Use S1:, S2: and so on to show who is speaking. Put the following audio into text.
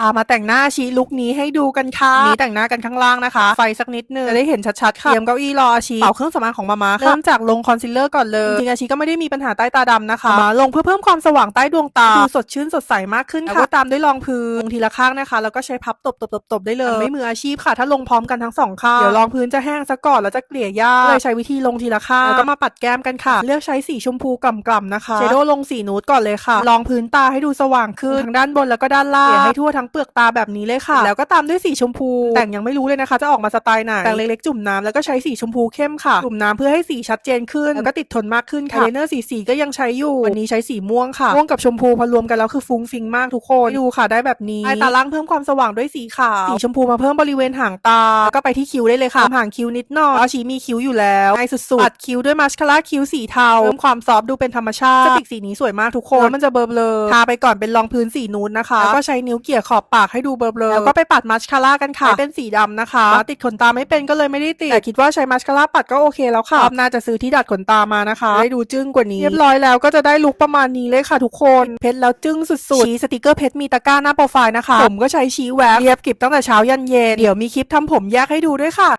S1: ตามมาแต่งหน้าอาชีลุคนี้ให้ดูกันค่ะอันนี้แต่งหน้ากันข้างล่างนะคะ ไฟสักนิดนึงจะได้เห็นชัดๆค่ะเตรียมเก้าอี้รออาชีเป่าเครื่องสำอางของมาม่าค่ะเริ่มจากลงคอนซีลเลอร์ก่อนเลยจริงๆอาชีก็ไม่ได้มีปัญหาใต้ตาดำนะคะมาลงเพื่อเพิ่มความสว่างใต้ดวงตาดูสดชื่นสดใสมากขึ้นค่ะแล้วก็ตามด้วยรองพื้นลงทีละข้างนะคะ แล้วก็ใช้พับตบๆๆๆได้เลย ไม่มืออาชีพค่ะ ถ้าลงพร้อมกันทั้งสองข้างเดี๋ยวรองพื้นจะแห้งซะก่อนแล้วจะเกลี่ยยากเลยใช้วิธีลงทีละข้างแล้วก็มาปัดแก้มกันค่ะ เลือกใช้สีชมพูกล่ำๆนะคะเชโดว์ลงสีนูดก่อนเลยค่ะรองพื้นตาให้ดูสว่างขึ้นทั้งด้านบนแล้วก็ด้านล่างเกลี่ยให้ทั่วทั้งเปลือกตาแบบนี้เลยค่ะ แล้วก็ตามด้วยสีชมพู แต่งยังไม่รู้เลยนะคะ จะออกมาสไตล์ไหนแต่งเล็กๆจุ่มน้ำแล้วก็ใช้สีชมพูเข้มค่ะ จุ่มน้ำเพื่อให้สีชัดเจนขึ้นแล้วก็ติดทนมากขึ้นค่ะไอเลเนอร์สีสีก็ยังใช้อยู่วันนี้ใช้สีม่วงค่ะม่วงกับชมพูพอรวมกันแล้วคือฟุ้งฟิงมากทุกคนดูค่ะ ได้แบบนี้ใต้ตาล่างเพิ่มความสว่างด้วยสีขาวสีชมพูมาเพิ่มบริเวณหางตาแล้วก็ไปที่คิ้วได้เลยค่ะหางคิ้วนิดหน่อยอาชีมีคิ้วอยู่แล้วง่ายสุดๆปัดคิ้วด้วยมาสคาร่าคิ้วสีเทาเพิ่มความซอฟต์ดูเป็นธรรมชาติสติกสีนี้สวยมากทุกคนแล้วมันจะเบลอๆทาไปก่อนเป็นรองพื้นสีนูนนะคะแล้วก็ใช้นิ้วเกี่ยขอบปากให้ดูเบลอๆแล้วก็ไปปัดมาสคาร่ากันค่ะเป็นสีดำนะคะติดขนตาไม่เป็นก็เลยไม่ได้ติดแต่คิดว่าใช้มาสคาร่าปัดก็โอเคแล้วค่ะรอบหน่าจะซื้อที่ดัดขนตามานะคะได้ดูจึ้งกว่านี้ เรียบร้อยแล้วก็จะได้ลุคประมาณนี้เลยค่ะทุกคนเพชรแล้วจึ้งสุดๆชี้สติกเกอร์เพชรมีตะกร้าหน้าโปรไฟล์นะคะ ผมก็ใช้ชี้แวบเรียบกริบตั้งแต่เช้ายันเย็นเดี๋ยวมีคลิปทำผมแยกให้ดูด้วยค่ะ